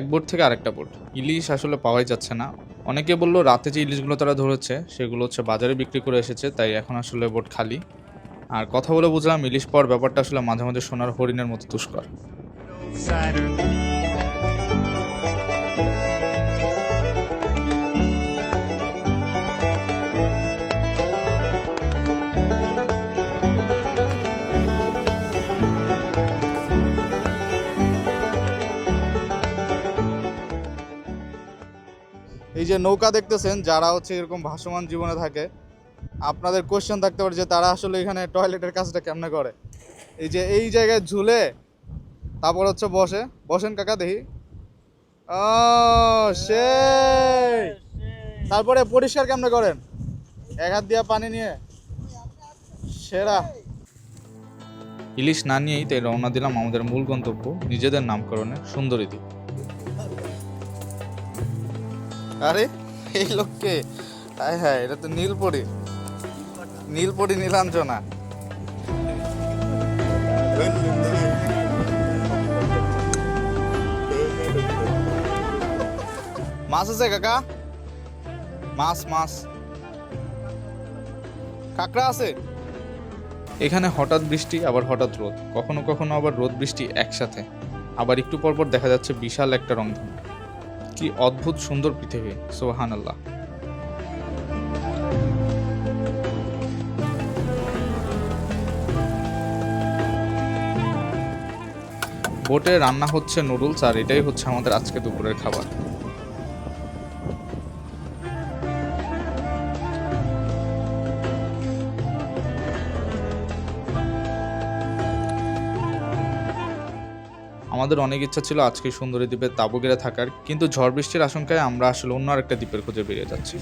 এক বোট থেকে আরেকটা বোট ইলিশ আসলে পাওয়াই যাচ্ছে না। অনেকে বলল রাতে যে ইলিশগুলো তারা ধরেছে, সেগুলো হচ্ছে বাজারে বিক্রি করে এসেছে, তাই এখন আসলে বোট খালি। আর কথা বলে বুঝলাম, ইলিশ পাওয়ার ব্যাপারটা আসলে মাঝে মাঝে সোনার হরিণের মতো দুষ্কর। এই যে নৌকা দেখতেছেন, যারা হচ্ছে এরকম ভাসমান জীবনে থাকে, আপনাদের কোশ্চেন থাকতে পারে যে তারা আসলে এখানে টয়লেটের কাজটা কেমনে করে? এই যে এই জায়গায় ঝুলে, তারপর হচ্ছে বসে। বসেন কাকা, দেখি। ও, সেই! তারপরে পরিষ্কার কেমনে করেন? এক হাত দিয়া পানি নিয়ে। সেরা। ইলিশ না নিয়েই তাই রওনা দিলাম আমাদের মূল গন্তব্য, নিজেদের নামকরণে সুন্দরী দ্বীপ। আরে, এই লোককে? হায় হায়, এটা তো নীলপরি। নীলপরি নীলাঞ্জনা। মাছ আছে কাকা? মাছ মাছ। কাঁকড়া আছে? এখানে হঠাৎ বৃষ্টি, আবার হঠাৎ রোদ। কখনো কখনো আবার রোদ, বৃষ্টি একসাথে। আবার একটু পর পর দেখা যাচ্ছে বিশাল একটা রংধনু। কি অদ্ভুত সুন্দর পৃথিবী সোহান আল্লাহ বোটে রান্না হচ্ছে নুডলস আর এটাই হচ্ছে আমাদের আজকে দুপুরের খাবার। আমাদের অনেক ইচ্ছা ছিল আজকে সুন্দরী দ্বীপের তাবুগেরে থাকার, কিন্তু ঝড় বৃষ্টির আশঙ্কায় আমরা আসলে অন্য আরেকটা দ্বীপের খোঁজে বেরিয়ে যাচ্ছি।